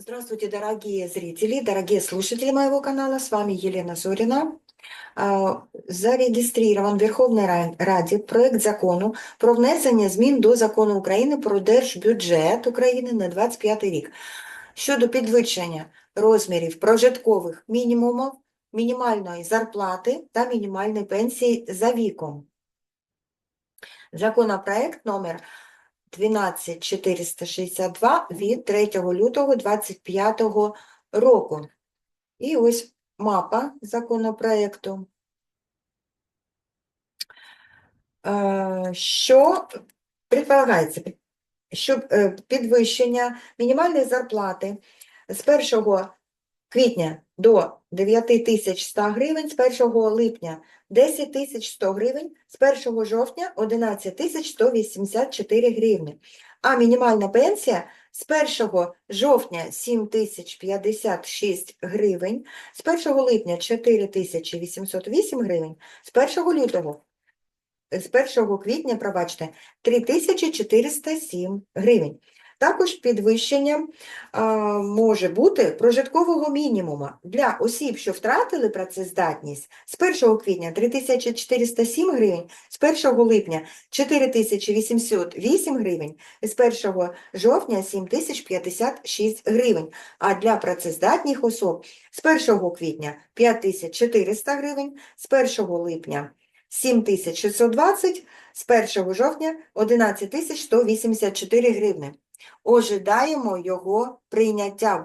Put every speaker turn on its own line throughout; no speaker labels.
Здравствуйте, дорогие зрители, дорогие слушатели моего канала. С вами Елена Зорина. Зарегистрирован в Верховній Раді проект закону про внесення змін до закону України про держбюджет України на 25 рік щодо підвищення розмірів прожиткових мінімумів, мінімальної зарплати та мінімальної пенсії за віком. Законопроект номер 12462 від 3 лютого 25 року. І ось мапа законопроекту. Е, Що предполагається? Що е, підвищення мінімальної зарплати з 1 квітня до 9100 гривень, з 1 липня 10100 гривень, з 1 жовтня 11184 гривні. А мінімальна пенсія з 1 жовтня 7056 гривень, з 1 липня 4808 гривень, з 1 лютого, з 1 квітня, пробачте, 3407 гривень. Також підвищення а, може бути прожиткового мінімума для осіб, що втратили працездатність з 1 квітня 3407 гривень, з 1 липня 4808 гривень, з 1 жовтня 7056 гривень, а для працездатних особ з 1 квітня 5400 гривень, з 1 липня 7620, з 1 жовтня 11184 гривни. Ожидаємо его принятия.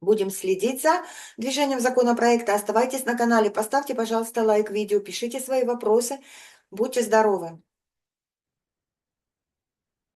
Будем следить за движением законопроекта. Оставайтесь на канале, поставьте, пожалуйста, лайк видео, пишите свои вопросы. Будьте здоровы!